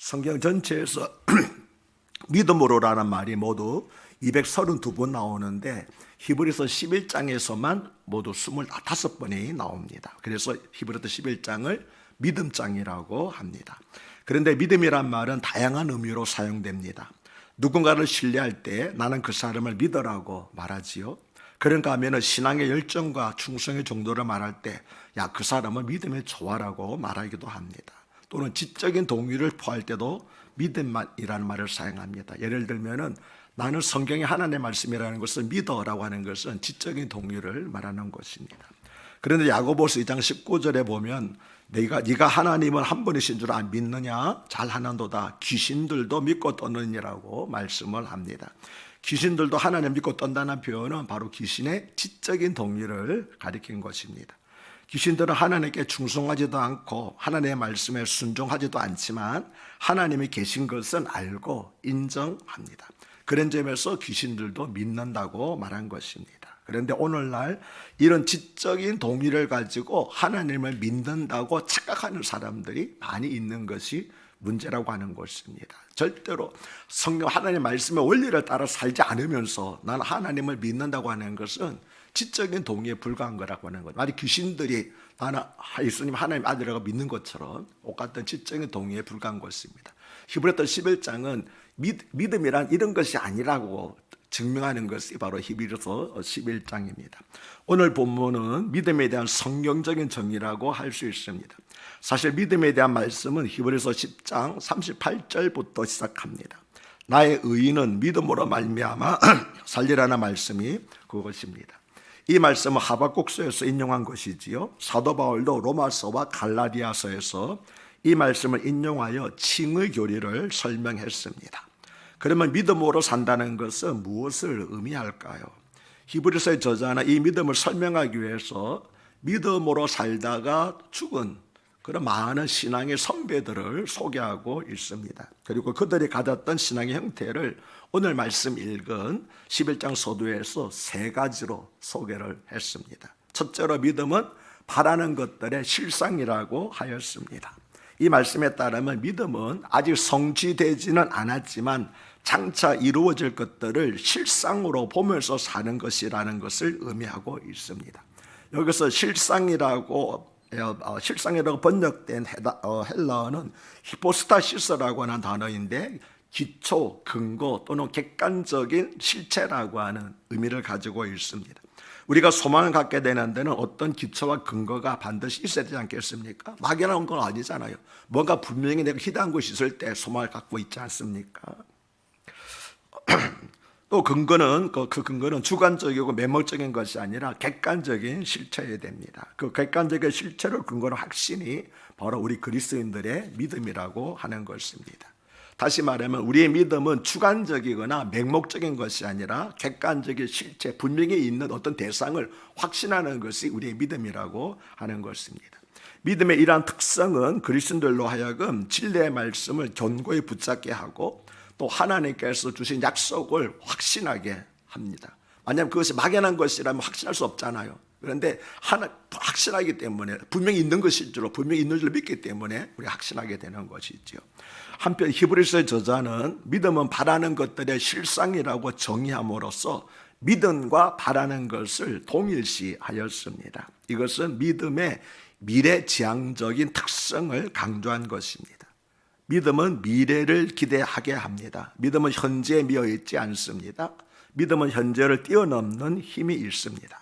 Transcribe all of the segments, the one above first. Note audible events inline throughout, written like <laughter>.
성경 전체에서 <clears throat> 믿음으로라는 말이 모두 232번 나오는데 히브리서 11장에서만 모두 25번이 나옵니다. 그래서 히브리서 11장을 믿음장이라고 합니다. 그런데 믿음이란 말은 다양한 의미로 사용됩니다. 누군가를 신뢰할 때 나는 그 사람을 믿어라고 말하지요. 그런가 하면은 신앙의 열정과 충성의 정도를 말할 때, 야, 그 사람은 믿음의 조화라고 말하기도 합니다. 또는 지적인 동의를 포할 때도 믿음이라는 말을 사용합니다. 예를 들면은 나는 성경의 하나님의 말씀이라는 것을 믿어라고 하는 것은 지적인 동의를 말하는 것입니다. 그런데 야고보서 2장 19절에 보면 네가 네가 하나님은 한 분이신 줄 안 믿느냐 잘 하는도다 귀신들도 믿고 떠느니라고 말씀을 합니다. 귀신들도 하나님 믿고 떤다는 표현은 바로 귀신의 지적인 동의를 가리킨 것입니다. 귀신들은 하나님께 충성하지도 않고 하나님의 말씀에 순종하지도 않지만 하나님이 계신 것은 알고 인정합니다. 그런 점에서 귀신들도 믿는다고 말한 것입니다. 그런데 오늘날 이런 지적인 동의를 가지고 하나님을 믿는다고 착각하는 사람들이 많이 있는 것이 문제라고 하는 것입니다. 절대로 성경 하나님 말씀의 원리를 따라 살지 않으면서 나는 하나님을 믿는다고 하는 것은 지적인 동의에 불과한 거라고 하는 거죠. 마치 귀신들이 나는 예수님 하나님 아들이라고 믿는 것처럼 똑같은 지적인 동의에 불과한 것입니다. 히브리서 11장은 믿, 믿음이란 이런 것이 아니라고 증명하는 것이 바로 히브리서 11장입니다. 오늘 본문은 믿음에 대한 성경적인 정의라고 할 수 있습니다. 사실 믿음에 대한 말씀은 히브리서 10장 38절부터 시작합니다. 나의 의인은 믿음으로 말미암아 <clears throat> 살리라는 말씀이 그것입니다. 이 말씀은 하박국서에서 인용한 것이지요. 사도 바울도 로마서와 갈라디아서에서 이 말씀을 인용하여 칭의 교리를 설명했습니다. 그러면 믿음으로 산다는 것은 무엇을 의미할까요? 히브리서의 저자는 이 믿음을 설명하기 위해서 믿음으로 살다가 죽은 그런 많은 신앙의 선배들을 소개하고 있습니다. 그리고 그들이 가졌던 신앙의 형태를 오늘 말씀 읽은 11장 서두에서 세 가지로 소개를 했습니다. 첫째로 믿음은 바라는 것들의 실상이라고 하였습니다. 이 말씀에 따르면 믿음은 아직 성취되지는 않았지만 장차 이루어질 것들을 실상으로 보면서 사는 것이라는 것을 의미하고 있습니다. 여기서 실상이라고 어, 실상이라고 번역된 어, 헬라어는 히포스타시스라고 하는 단어인데 기초, 근거 또는 객관적인 실체라고 하는 의미를 가지고 있습니다. 우리가 소망을 갖게 되는 데는 어떤 기초와 근거가 반드시 있어야 되지 않겠습니까? 막연한 건 아니잖아요. 뭔가 분명히 내가 희대한 것이 있을 때 소망을 갖고 있지 않습니까? <clears throat> 또 근거는 그, 그 근거는 주관적이고 매몰적인 것이 아니라 객관적인 실체여야 됩니다. 그 객관적인 실체를 근거로 확신이 바로 우리 그리스도인들의 믿음이라고 하는 것입니다. 다시 말하면 우리의 믿음은 주관적이거나 맹목적인 것이 아니라 객관적인 실체, 분명히 있는 어떤 대상을 확신하는 것이 우리의 믿음이라고 하는 것입니다. 믿음의 이러한 특성은 그리스도인들로 하여금 진리의 말씀을 견고히 붙잡게 하고 또 하나님께서 주신 약속을 확신하게 합니다. 만약 그것이 막연한 것이라면 확신할 수 없잖아요. 그런데 하나 확신하기 때문에 분명히 있는 것일 줄 분명히 있는 줄 믿기 때문에 우리 확신하게 되는 것이죠. 한편 히브리서의 저자는 믿음은 바라는 것들의 실상이라고 정의함으로써 믿음과 바라는 것을 동일시하였습니다. 이것은 믿음의 미래지향적인 특성을 강조한 것입니다. 믿음은 미래를 기대하게 합니다. 믿음은 현재에 미어 있지 않습니다. 믿음은 현재를 뛰어넘는 힘이 있습니다.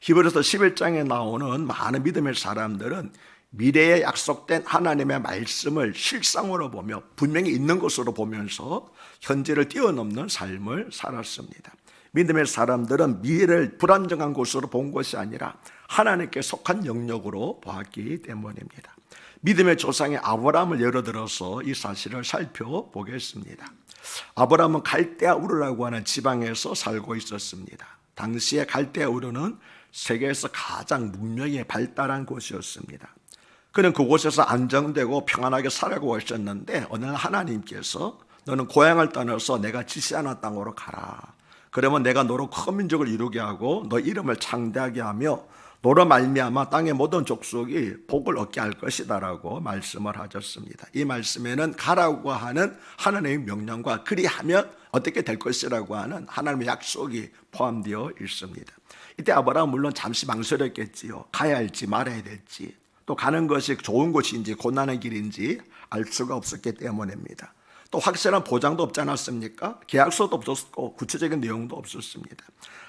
히브리서 11장에 나오는 많은 믿음의 사람들은 미래에 약속된 하나님의 말씀을 실상으로 보며 분명히 있는 것으로 보면서 현재를 뛰어넘는 삶을 살았습니다. 믿음의 사람들은 미래를 불안정한 곳으로 본 것이 아니라 하나님께 속한 영역으로 보았기 때문입니다. 믿음의 조상의 아브라함을 예로 들어서 이 사실을 살펴보겠습니다. 아브라함은 갈대아 우르라고 하는 지방에서 살고 있었습니다. 당시에 갈대아 우르는 세계에서 가장 문명이 발달한 곳이었습니다. 그는 그곳에서 안정되고 평안하게 살아가고 있었는데 어느 날 하나님께서 너는 고향을 떠나서 내가 지시하는 땅으로 가라. 그러면 내가 너로 큰 민족을 이루게 하고 너 이름을 창대하게 하며 도로 말미암아 땅의 모든 족속이 복을 얻게 할 것이다라고 말씀을 하셨습니다. 이 말씀에는 가라고 하는 하나님의 명령과 그리하면 어떻게 될 것이라고 하는 하나님의 약속이 포함되어 있습니다. 이때 아브라함 물론 잠시 망설였겠지요. 가야 할지 말아야 될지 또 가는 것이 좋은 곳인지 고난의 길인지 알 수가 없었기 때문입니다. 또 확실한 보장도 없지 않았습니까? 계약서도 없었고 구체적인 내용도 없었습니다.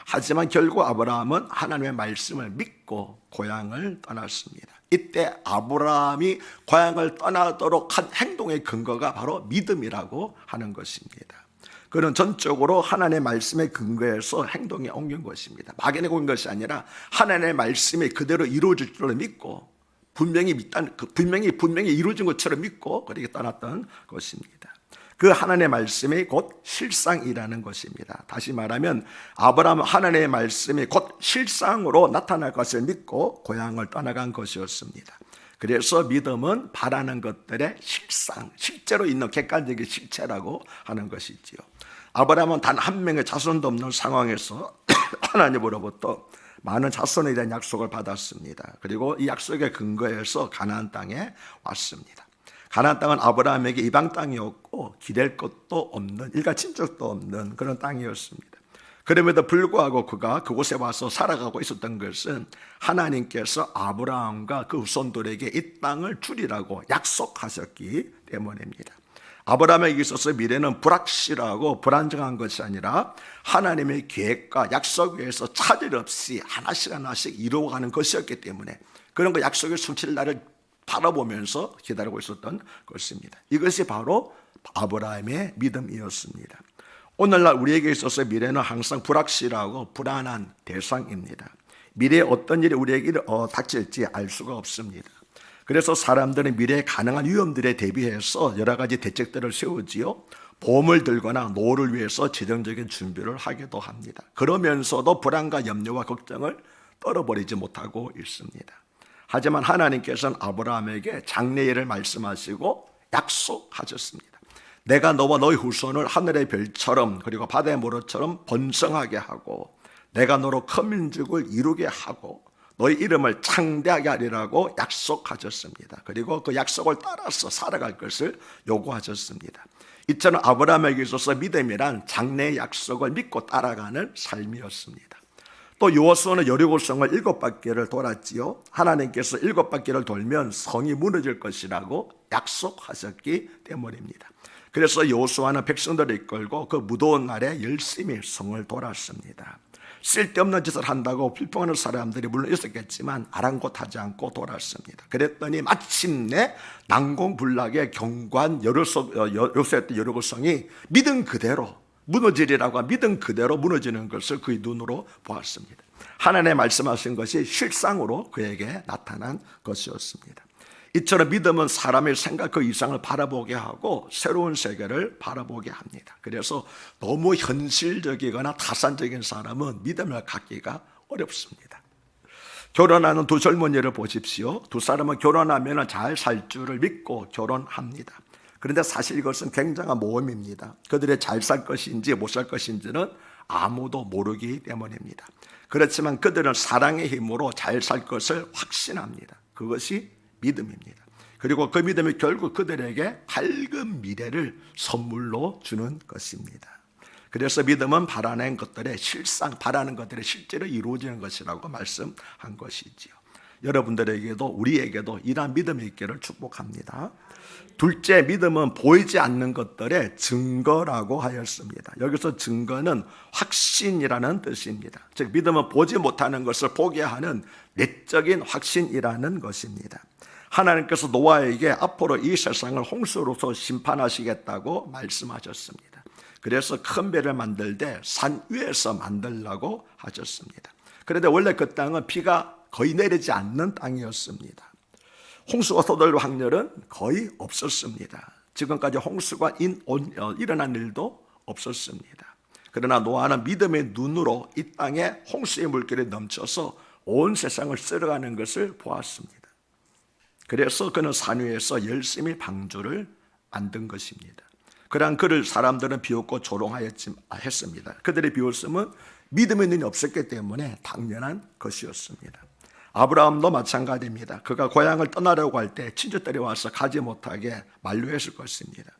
하지만 결국 아브라함은 하나님의 말씀을 믿고 고향을 떠났습니다. 이때 아브라함이 고향을 떠나도록 한 행동의 근거가 바로 믿음이라고 하는 것입니다. 그는 전적으로 하나님의 말씀에 근거해서 행동에 옮긴 것입니다. 막연히 옮긴 것이 아니라 하나님의 말씀이 그대로 이루어질 줄을 믿고 분명히 믿다, 그 분명히 분명히 이루어진 것처럼 믿고 그렇게 떠났던 것입니다. 그 하나님의 말씀이 곧 실상이라는 것입니다. 다시 말하면 아브라함 하나님의 말씀이 곧 실상으로 나타날 것을 믿고 고향을 떠나간 것이었습니다. 그래서 믿음은 바라는 것들의 실상, 실제로 있는 객관적인 실체라고 하는 것이지요. 아브라함은 단 한 명의 자손도 없는 상황에서 <coughs> 하나님으로부터 많은 자손에 대한 약속을 받았습니다. 그리고 이 약속에 근거해서 가나안 땅에 왔습니다. 가나안 땅은 아브라함에게 이방 땅이었고 기댈 것도 없는 일가 친척도 없는 그런 땅이었습니다. 그럼에도 불구하고 그가 그곳에 와서 살아가고 있었던 것은 하나님께서 아브라함과 그 후손들에게 이 땅을 주리라고 약속하셨기 때문입니다. 아브라함에게 있어서 미래는 불확실하고 불안정한 것이 아니라 하나님의 계획과 약속 위에서 차질 없이 하나씩 하나씩 이루어가는 것이었기 때문에 그런 그 약속의 성취를 나를 바라보면서 기다리고 있었던 것입니다. 이것이 바로 아브라함의 믿음이었습니다. 오늘날 우리에게 있어서 미래는 항상 불확실하고 불안한 대상입니다. 미래에 어떤 일이 우리에게 어, 닥칠지 알 수가 없습니다. 그래서 사람들은 미래에 가능한 위험들에 대비해서 여러 가지 대책들을 세우지요. 보험을 들거나 노후를 위해서 재정적인 준비를 하기도 합니다. 그러면서도 불안과 염려와 걱정을 떨어버리지 못하고 있습니다. 하지만 하나님께서는 아브라함에게 장래일을 말씀하시고 약속하셨습니다. 내가 너와 너희 후손을 하늘의 별처럼 그리고 바다의 모래처럼 번성하게 하고 내가 너로 큰 민족을 이루게 하고 너희 이름을 창대하게 하리라고 약속하셨습니다. 그리고 그 약속을 따라서 살아갈 것을 요구하셨습니다. 이처럼 아브라함에게 있어서 믿음이란 장래의 약속을 믿고 따라가는 삶이었습니다. 또 요호수아는 여리고성을 일곱 바퀴를 돌았지요. 하나님께서 일곱 바퀴를 돌면 성이 무너질 것이라고 약속하셨기 때문입니다. 그래서 요호수아는 백성들을 이끌고 그 무더운 날에 열심히 성을 돌았습니다. 쓸데없는 짓을 한다고 불평하는 사람들이 물론 있었겠지만 아랑곳하지 않고 돌았습니다. 그랬더니 마침내 난공불락의 경관 요새였던 여리고성이 믿은 그대로 무너지리라고 믿은 그대로 무너지는 것을 그의 눈으로 보았습니다. 하나님의 말씀하신 것이 실상으로 그에게 나타난 것이었습니다. 이처럼 믿음은 사람의 생각 그 이상을 바라보게 하고 새로운 세계를 바라보게 합니다. 그래서 너무 현실적이거나 타산적인 사람은 믿음을 갖기가 어렵습니다. 결혼하는 두 젊은이를 보십시오. 두 사람은 결혼하면 잘 살 줄을 믿고 결혼합니다. 그런데 사실 이것은 굉장한 모험입니다. 그들의 잘 살 것인지 못 살 것인지는 아무도 모르기 때문입니다. 그렇지만 그들은 사랑의 힘으로 잘 살 것을 확신합니다. 그것이 믿음입니다. 그리고 그 믿음이 결국 그들에게 밝은 미래를 선물로 주는 것입니다. 그래서 믿음은 바라는 것들의 실상, 바라는 것들의 실제로 이루어지는 것이라고 말씀한 것이지요. 여러분들에게도 우리에게도 이러한 믿음이 있기를 축복합니다. 둘째, 믿음은 보이지 않는 것들의 증거라고 하였습니다. 여기서 증거는 확신이라는 뜻입니다. 즉, 믿음은 보지 못하는 것을 보게 하는 내적인 확신이라는 것입니다. 하나님께서 노아에게 앞으로 이 세상을 홍수로서 심판하시겠다고 말씀하셨습니다. 그래서 큰 배를 만들 때 산 위에서 만들라고 하셨습니다. 그런데 원래 그 땅은 비가 거의 내리지 않는 땅이었습니다. 홍수가 쏟을 확률은 거의 없었습니다. 지금까지 홍수가 인, 어, 일어난 일도 없었습니다. 그러나 노아는 믿음의 눈으로 이 땅에 홍수의 물결이 넘쳐서 온 세상을 쓸어가는 것을 보았습니다. 그래서 그는 산 위에서 열심히 방주를 만든 것입니다. 그러한 그를 사람들은 비웃고 조롱하였습니다. 그들의 비웃음은 믿음의 눈이 없었기 때문에 당연한 것이었습니다. 아브라함도 마찬가지입니다. 그가 고향을 떠나려고 할 때 친척들이 와서 가지 못하게 만류했을 것입니다.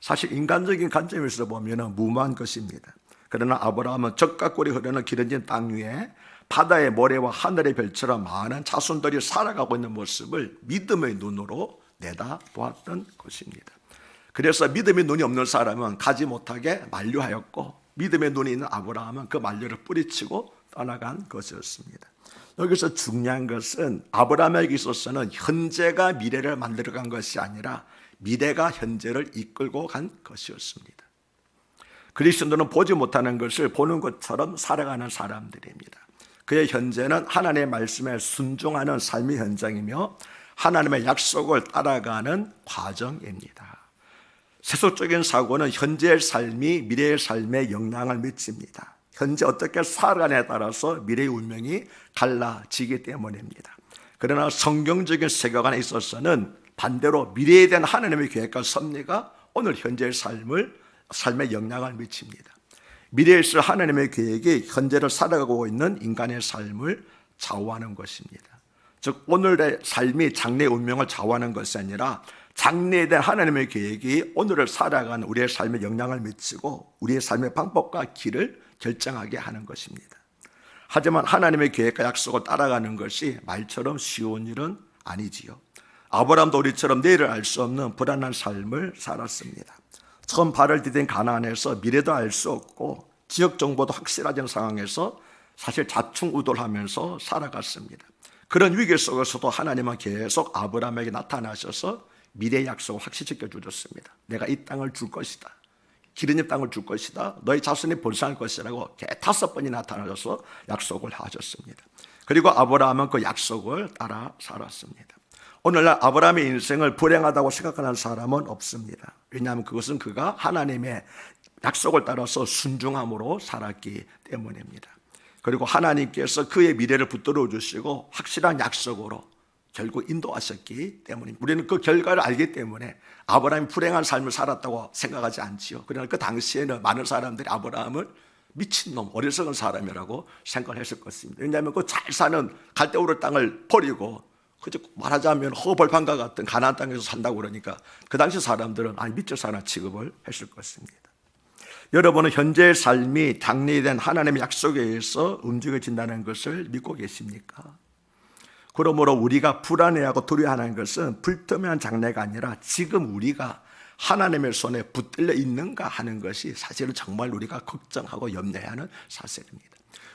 사실 인간적인 관점에서 보면 무모한 것입니다. 그러나 아브라함은 적각골이 흐르는 기름진 땅 위에 바다의 모래와 하늘의 별처럼 많은 자손들이 살아가고 있는 모습을 믿음의 눈으로 내다 보았던 것입니다. 그래서 믿음의 눈이 없는 사람은 가지 못하게 만류하였고 믿음의 눈이 있는 아브라함은 그 만류를 뿌리치고 떠나간 것이었습니다. 여기서 중요한 것은 아브라함에게 있어서는 현재가 미래를 만들어간 것이 아니라 미래가 현재를 이끌고 간 것이었습니다. 그리스도는 보지 못하는 것을 보는 것처럼 살아가는 사람들입니다. 그의 현재는 하나님의 말씀에 순종하는 삶의 현장이며 하나님의 약속을 따라가는 과정입니다. 세속적인 사고는 현재의 삶이 미래의 삶에 영향을 미칩니다. 현재 어떻게 살아가냐에 따라서 미래의 운명이 달라지기 때문입니다. 그러나 성경적인 세계관에 있어서는 반대로 미래에 대한 하나님의 계획과 섭리가 오늘 현재의 삶을 삶에 영향을 미칩니다. 미래에 있을 하나님의 계획이 현재를 살아가고 있는 인간의 삶을 좌우하는 것입니다. 즉 오늘의 삶이 장래의 운명을 좌우하는 것이 아니라 장래에 대한 하나님의 계획이 오늘을 살아가는 우리의 삶에 영향을 미치고 우리의 삶의 방법과 길을 결정하게 하는 것입니다. 하지만 하나님의 계획과 약속을 따라가는 것이 말처럼 쉬운 일은 아니지요. 아브라함도 우리처럼 내일을 알 수 없는 불안한 삶을 살았습니다. 처음 발을 디딘 가나안에서 미래도 알 수 없고 지역 정보도 확실하지 상황에서 사실 자충우돌하면서 살아갔습니다. 그런 위기 속에서도 하나님은 계속 아브라함에게 나타나셔서 미래 약속을 확실시켜 주셨습니다. 내가 이 땅을 줄 것이다. 기름의 땅을 줄 것이다. 너희 자손이 번성할 것이라고 개 다섯 번이 나타나셔서 약속을 하셨습니다. 그리고 아브라함은 그 약속을 따라 살았습니다. 오늘날 아브라함의 인생을 불행하다고 생각하는 사람은 없습니다. 왜냐하면 그것은 그가 하나님의 약속을 따라서 순종함으로 살았기 때문입니다. 그리고 하나님께서 그의 미래를 붙들어 주시고 확실한 약속으로 결국 인도하셨기 때문입니다. 우리는 그 결과를 알기 때문에 아브라함이 불행한 삶을 살았다고 생각하지 않지요. 그러나 그 당시에는 많은 사람들이 아브라함을 미친놈, 어리석은 사람이라고 생각을 했을 것입니다. 왜냐하면 그 잘 사는 갈대우르 땅을 버리고 그저 말하자면 허벌판과 같은 가나안 땅에서 산다고 그러니까 그 당시 사람들은 아니 미쳐 사나 취급을 했을 것입니다. 여러분은 현재의 삶이 대한 하나님의 약속에 의해서 움직여진다는 것을 믿고 계십니까? 그러므로 우리가 불안해하고 두려워하는 것은 불투명한 장래가 아니라 지금 우리가 하나님의 손에 붙들려 있는가 하는 것이 사실은 정말 우리가 걱정하고 염려해야 하는 사실입니다.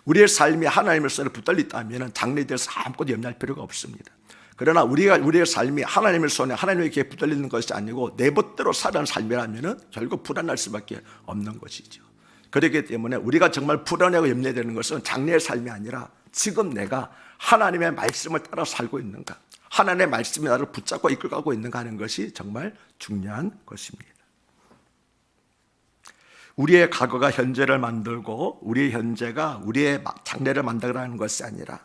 우리의 삶이 하나님의 손에 붙들려 있다면 장래에 대해서 아무것도 염려할 필요가 없습니다. 그러나 우리가 우리의 삶이 하나님의 손에 하나님에게 붙들리는 것이 아니고 내 멋대로 살아가는 삶이라면 결국 불안할 수밖에 없는 것이죠. 그렇기 때문에 우리가 정말 불안하고 염려되는 것은 장래의 삶이 아니라 지금 내가 하나님의 말씀을 따라 살고 있는가, 하나님의 말씀이 나를 붙잡고 이끌고 있는가 하는 것이 정말 중요한 것입니다. 우리의 과거가 현재를 만들고 우리의 현재가 우리의 장래를 만들어가는 것이 아니라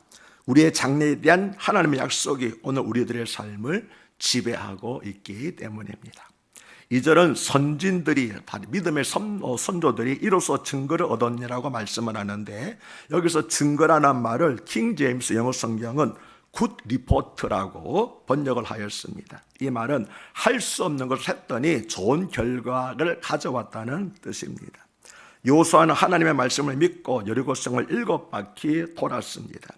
우리의 장래에 대한 하나님의 약속이 오늘 우리들의 삶을 지배하고 있기 때문입니다. 이절은 선진들이 믿음의 선, 어, 선조들이 이로써 증거를 얻었니라고 말씀을 하는데 여기서 증거라는 말을 킹 제임스 영어 성경은 굿 리포트라고 번역을 하였습니다. 이 말은 할 수 없는 것을 했더니 좋은 결과를 가져왔다는 뜻입니다. 요수아는 하나님의 말씀을 믿고 여리고성을 일곱 바퀴 돌았습니다.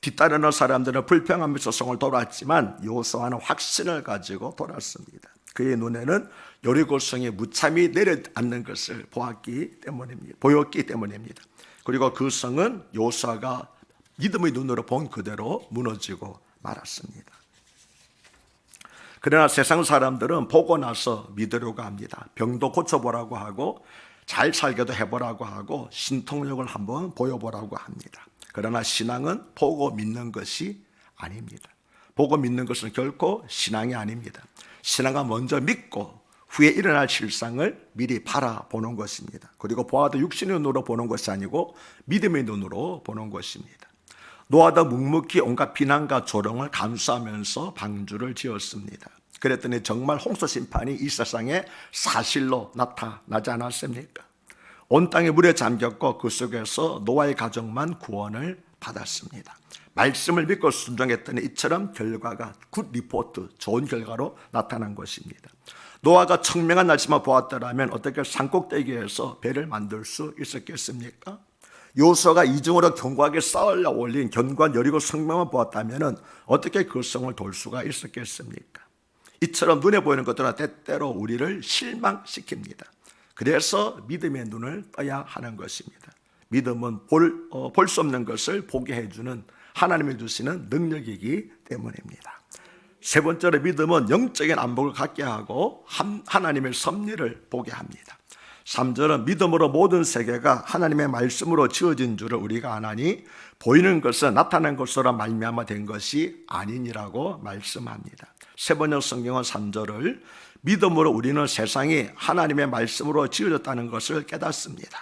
뒤따르는 사람들은 불평하면서 성을 돌았지만 요수아는 확신을 가지고 돌았습니다. 그의 눈에는 여리고성이 무참히 내려앉는 것을 보았기 때문입니다. 보였기 때문입니다. 그리고 그 성은 요수아가 믿음의 눈으로 본 그대로 무너지고 말았습니다. 그러나 세상 사람들은 보고 나서 믿으려고 합니다. 병도 고쳐보라고 하고 잘 살게도 해보라고 하고 신통력을 한번 보여보라고 합니다. 그러나 신앙은 보고 믿는 것이 아닙니다. 보고 믿는 것은 결코 신앙이 아닙니다. 신앙은 먼저 믿고 후에 일어날 실상을 미리 바라보는 것입니다. 그리고 보아도 육신의 눈으로 보는 것이 아니고 믿음의 눈으로 보는 것입니다. 노아도 묵묵히 온갖 비난과 조롱을 감수하면서 방주를 지었습니다. 그랬더니 정말 홍수 심판이 이 세상에 사실로 나타나지 않았습니까? 온 땅에 물에 잠겼고 그 속에서 노아의 가족만 구원을 받았습니다. 말씀을 믿고 순종했더니 이처럼 결과가 굿 리포트, 좋은 결과로 나타난 것입니다. 노아가 청명한 날씨만 보았더라면 어떻게 산꼭대기에서 배를 만들 수 있었겠습니까? 요서가 이중으로 견고하게 쌓으려 올린 견고한 여리고 성명만 보았다면 어떻게 그 성을 돌 수가 있었겠습니까? 이처럼 눈에 보이는 것들은 때때로 우리를 실망시킵니다. 그래서 믿음의 눈을 떠야 하는 것입니다. 믿음은 볼, 어, 없는 것을 보게 해주는 하나님이 주시는 능력이기 때문입니다. 세 번째로 믿음은 영적인 안목을 갖게 하고 한- 하나님의 섭리를 보게 합니다. 3절은 믿음으로 모든 세계가 하나님의 말씀으로 지어진 줄을 우리가 아나니 보이는 것은 나타난 것으로 말미암아 된 것이 아니니라고 말씀합니다. 세 번역 성경은 3절을 믿음으로 우리는 세상이 하나님의 말씀으로 지어졌다는 것을 깨닫습니다.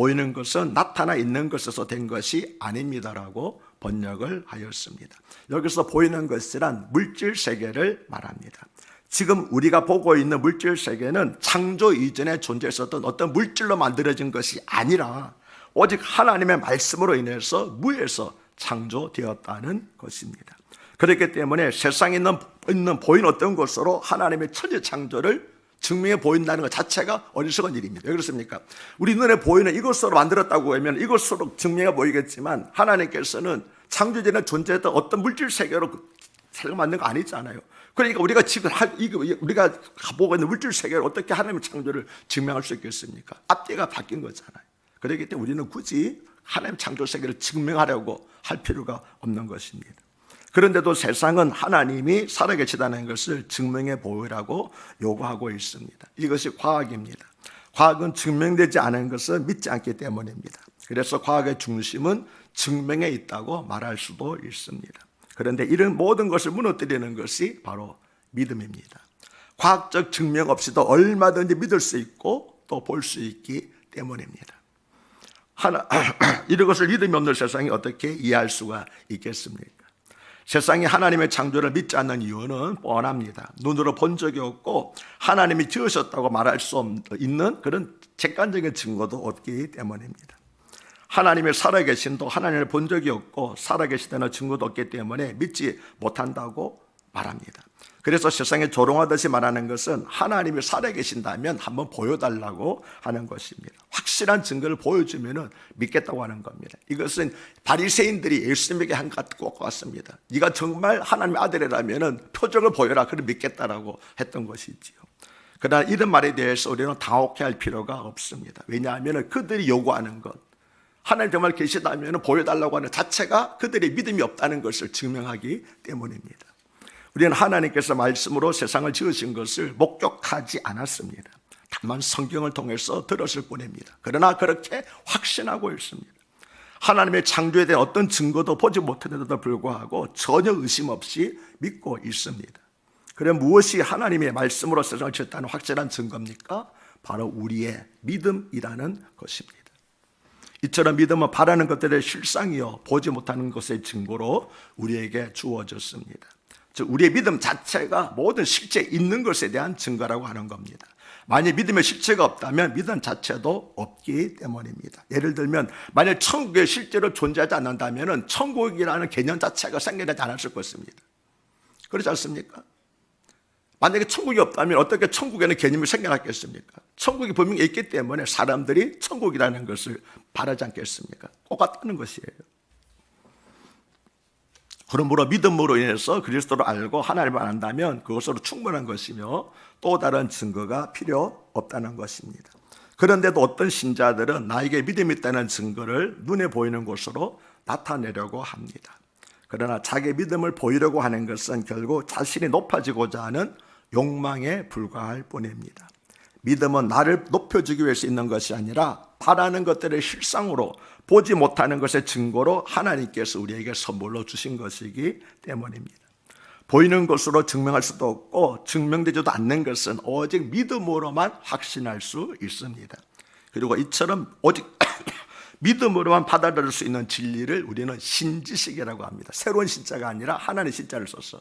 보이는 것은 나타나 있는 것에서 된 것이 아닙니다라고 번역을 하였습니다. 여기서 보이는 것이란 물질 세계를 말합니다. 지금 우리가 보고 있는 물질 세계는 창조 이전에 존재했었던 어떤 물질로 만들어진 것이 아니라 오직 하나님의 말씀으로 인해서 무에서 창조되었다는 것입니다. 그렇기 때문에 세상에 있는, 있는 보이는 어떤 것으로 하나님의 천지 창조를 증명해 보인다는 것 자체가 어리석은 일입니다. 왜 그렇습니까? 우리 눈에 보이는 이것으로 만들었다고 하면 이것으로 증명해 보이겠지만 하나님께서는 창조전에 존재했던 어떤 물질 세계로 세계를 만든 거 아니잖아요. 그러니까 우리가 지금 하, 우리가 보고 있는 물질 세계를 어떻게 하나님의 창조를 증명할 수 있겠습니까? 앞뒤가 바뀐 거잖아요. 그렇기 때문에 우리는 굳이 하나님 창조 세계를 증명하려고 할 필요가 없는 것입니다. 그런데도 세상은 하나님이 살아계시다는 것을 증명해 보이라고 요구하고 있습니다. 이것이 과학입니다. 과학은 증명되지 않은 것을 믿지 않기 때문입니다. 그래서 과학의 중심은 증명에 있다고 말할 수도 있습니다. 그런데 이런 모든 것을 무너뜨리는 것이 바로 믿음입니다. 과학적 증명 없이도 얼마든지 믿을 수 있고 또 볼 수 있기 때문입니다. 하나, <clears throat> 이런 것을 믿음이 없는 세상이 어떻게 이해할 수가 있겠습니까? 세상이 하나님의 창조를 믿지 않는 이유는 뻔합니다. 눈으로 본 적이 없고 하나님이 지으셨다고 말할 수 있는 그런 객관적인 증거도 없기 때문입니다. 하나님의 살아계신도 하나님을 본 적이 없고 살아계시다는 증거도 없기 때문에 믿지 못한다고 말합니다. 그래서 세상에 조롱하듯이 말하는 것은 하나님이 살아계신다면 한번 보여달라고 하는 것입니다. 확실한 증거를 보여주면 믿겠다고 하는 겁니다. 이것은 바리새인들이 예수님에게 한 것 같습니다. 네가 정말 하나님의 아들이라면 표적을 보여라. 그럼 믿겠다라고 했던 것이지요. 그러나 이런 말에 대해서 우리는 당혹해 할 필요가 없습니다. 왜냐하면 그들이 요구하는 것, 하나님 정말 계시다면 보여달라고 하는 자체가 그들의 믿음이 없다는 것을 증명하기 때문입니다. 우리는 하나님께서 말씀으로 세상을 지으신 것을 목격하지 않았습니다. 다만 성경을 통해서 들었을 뿐입니다. 그러나 그렇게 확신하고 있습니다. 하나님의 창조에 대한 어떤 증거도 보지 못했는데도 불구하고 전혀 의심 없이 믿고 있습니다. 그럼 무엇이 하나님의 말씀으로 세상을 지었다는 확실한 증거입니까? 바로 우리의 믿음이라는 것입니다. 이처럼 믿음은 바라는 것들의 실상이요 보지 못하는 것의 증거로 우리에게 주어졌습니다. 즉 우리의 믿음 자체가 모든 실제 있는 것에 대한 증거라고 하는 겁니다. 만약 믿음의 실체가 없다면 믿음 자체도 없기 때문입니다. 예를 들면 만약 천국에 실제로 존재하지 않는다면 천국이라는 개념 자체가 생겨나지 않았을 것입니다. 그렇지 않습니까? 만약에 천국이 없다면 어떻게 천국에는 개념이 생겨났겠습니까? 천국이 분명히 있기 때문에 사람들이 천국이라는 것을 바라지 않겠습니까? 똑같다는 것이에요. 그러므로 믿음으로 인해서 그리스도를 알고 하나님을 안다면 그것으로 충분한 것이며 또 다른 증거가 필요 없다는 것입니다. 그런데도 어떤 신자들은 나에게 믿음이 있다는 증거를 눈에 보이는 것으로 나타내려고 합니다. 그러나 자기 믿음을 보이려고 하는 것은 결국 자신이 높아지고자 하는 욕망에 불과할 뿐입니다. 믿음은 나를 높여주기 위해서 있는 것이 아니라 바라는 것들의 실상으로 보지 못하는 것의 증거로 하나님께서 우리에게 선물로 주신 것이기 때문입니다. 보이는 것으로 증명할 수도 없고 증명되지도 않는 것은 오직 믿음으로만 확신할 수 있습니다. 그리고 이처럼 오직 <coughs> 믿음으로만 받아들일 수 있는 진리를 우리는 신지식이라고 합니다. 새로운 신자가 아니라 하나님의 신자를 써서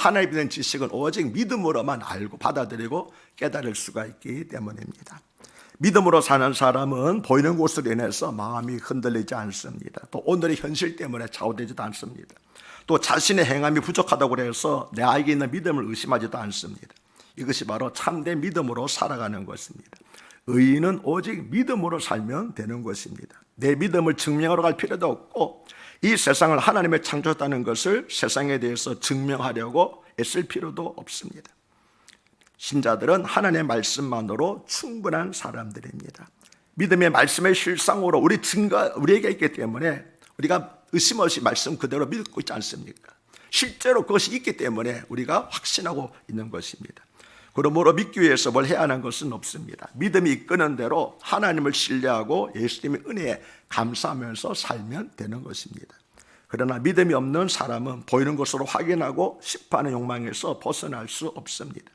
하나님에 대한 지식은 오직 믿음으로만 알고 받아들이고 깨달을 수가 있기 때문입니다. 믿음으로 사는 사람은 보이는 곳으로 인해서 마음이 흔들리지 않습니다. 또 오늘의 현실 때문에 좌우되지도 않습니다. 또 자신의 행함이 부족하다고 해서 내에게 있는 믿음을 의심하지도 않습니다. 이것이 바로 참된 믿음으로 살아가는 것입니다. 의인은 오직 믿음으로 살면 되는 것입니다. 내 믿음을 증명하러 갈 필요도 없고 이 세상을 하나님의 창조했다는 것을 세상에 대해서 증명하려고 애쓸 필요도 없습니다. 신자들은 하나님의 말씀만으로 충분한 사람들입니다. 믿음의 말씀의 실상으로 우리 증거 우리에게 있기 때문에 우리가 의심 없이 말씀 그대로 믿고 있지 않습니까? 실제로 그것이 있기 때문에 우리가 확신하고 있는 것입니다. 그러므로 믿기 위해서 뭘 해야 하는 것은 없습니다. 믿음이 이끄는 대로 하나님을 신뢰하고 예수님의 은혜에 감사하면서 살면 되는 것입니다. 그러나 믿음이 없는 사람은 보이는 것으로 확인하고 싶어하는 욕망에서 벗어날 수 없습니다.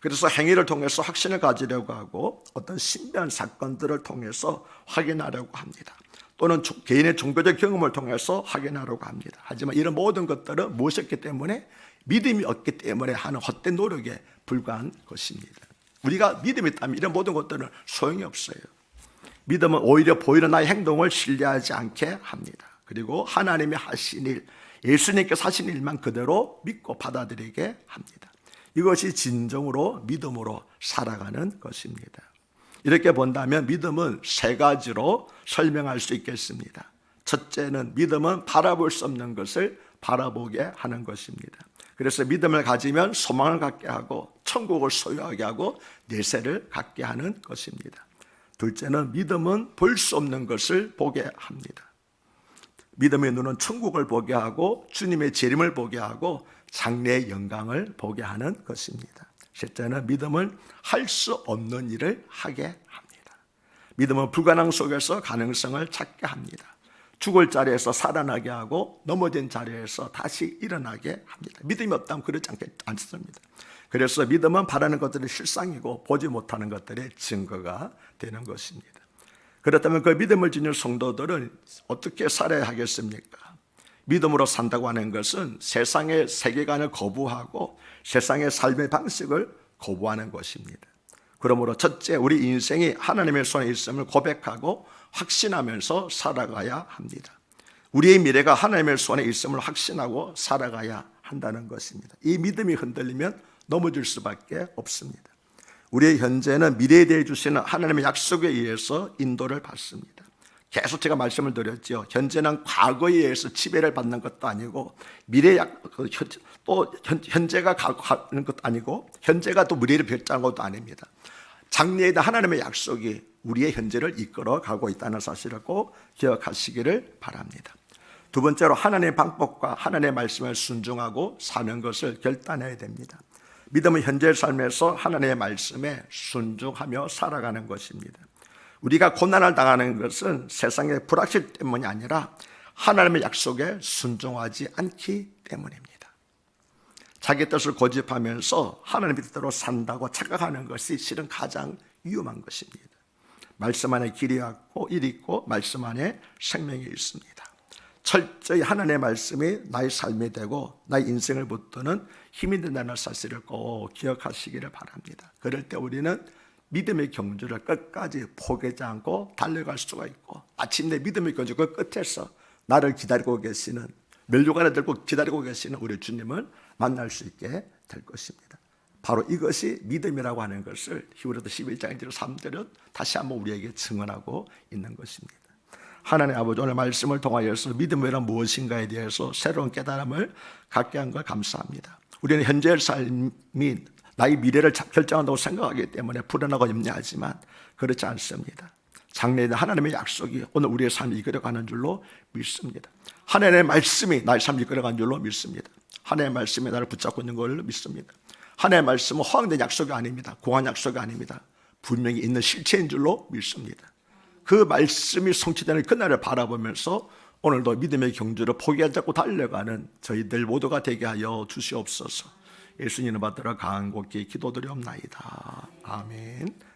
그래서 행위를 통해서 확신을 가지려고 하고 어떤 신비한 사건들을 통해서 확인하려고 합니다. 또는 조- 개인의 종교적 경험을 통해서 확인하려고 합니다. 하지만 이런 모든 것들은 무엇이었기 때문에 믿음이 없기 때문에 하는 헛된 노력에 불과한 것입니다. 우리가 믿음이 있다면 이런 모든 것들은 소용이 없어요. 믿음은 오히려 보이는 나의 행동을 신뢰하지 않게 합니다. 그리고 하나님이 하신 일, 예수님께서 하신 일만 그대로 믿고 받아들이게 합니다. 이것이 진정으로 믿음으로 살아가는 것입니다. 이렇게 본다면 믿음은 세 가지로 설명할 수 있겠습니다. 첫째는 믿음은 바라볼 수 없는 것을 바라보게 하는 것입니다. 그래서 믿음을 가지면 소망을 갖게 하고 천국을 소유하게 하고 내세를 갖게 하는 것입니다. 둘째는 믿음은 볼 수 없는 것을 보게 합니다. 믿음의 눈은 천국을 보게 하고 주님의 재림을 보게 하고 장래의 영광을 보게 하는 것입니다. 셋째는 믿음은 할 수 없는 일을 하게 합니다. 믿음은 불가능 속에서 가능성을 찾게 합니다. 죽을 자리에서 살아나게 하고 넘어진 자리에서 다시 일어나게 합니다. 믿음이 없다면 그렇지 않습니다. 그래서 믿음은 바라는 것들이 실상이고 보지 못하는 것들의 증거가 되는 것입니다. 그렇다면 그 믿음을 지닌 성도들은 어떻게 살아야 하겠습니까? 믿음으로 산다고 하는 것은 세상의 세계관을 거부하고 세상의 삶의 방식을 거부하는 것입니다. 그러므로 첫째, 우리 인생이 하나님의 손에 있음을 고백하고 확신하면서 살아가야 합니다. 우리의 미래가 하나님의 손에 있음을 확신하고 살아가야 한다는 것입니다. 이 믿음이 흔들리면 넘어질 수밖에 없습니다. 우리의 현재는 미래에 대해 주시는 하나님의 약속에 의해서 인도를 받습니다. 계속 제가 말씀을 드렸죠. 현재는 과거에 의해서 지배를 받는 것도 아니고 미래 약, 그 현- 또 현, 현재가 가- 가는 것도 아니고 현재가 또 미래를 결정하는 것도 아닙니다. 장래에 대한 하나님의 약속이 우리의 현재를 이끌어 가고 있다는 사실을 꼭 기억하시기를 바랍니다. 두 번째로 하나님의 방법과 하나님의 말씀을 순종하고 사는 것을 결단해야 됩니다. 믿음은 현재의 삶에서 하나님의 말씀에 순종하며 살아가는 것입니다. 우리가 고난을 당하는 것은 세상의 불확실 때문이 아니라 하나님의 약속에 순종하지 않기 때문입니다. 자기 뜻을 고집하면서 하나님의 뜻대로 산다고 착각하는 것이 실은 가장 위험한 것입니다. 말씀 안에 길이 있고 일이 있고 말씀 안에 생명이 있습니다. 철저히 하나님의 말씀이 나의 삶이 되고 나의 인생을 붙드는 힘이 된다는 사실을 꼭 기억하시기를 바랍니다. 그럴 때 우리는 믿음의 경주를 끝까지 포기하지 않고 달려갈 수가 있고 마침내 믿음의 경주 그 끝에서 나를 기다리고 계시는 멸류관에 들고 기다리고 계시는 우리 주님을 만날 수 있게 될 것입니다. 바로 이것이 믿음이라고 하는 것을 히브리서 11장 1절 3절은 다시 한번 우리에게 증언하고 있는 것입니다. 하나님 아버지 오늘 말씀을 통하여서 믿음이란 무엇인가에 대해서 새로운 깨달음을 갖게 한 걸 감사합니다. 우리는 현재의 삶이 나의 미래를 자- 결정한다고 생각하기 때문에 불안하고 염려하지만 그렇지 않습니다. 장래에 하나님의 약속이 오늘 우리의 삶을 이끌어가는 줄로 믿습니다. 하나님의 말씀이 나의 삶을 이끌어가는 줄로 믿습니다. 하나님의 말씀이 나를 붙잡고 있는 걸 믿습니다. 하나님의 말씀은 허황된 약속이 아닙니다. 공한 약속이 아닙니다. 분명히 있는 실체인 줄로 믿습니다. 그 말씀이 성취되는 그날을 바라보면서 오늘도 믿음의 경주를 포기하지 않고 달려가는 저희들 모두가 되게 하여 주시옵소서. 예수님을 받들어 강곡히 기도드리옵나이다. 아멘.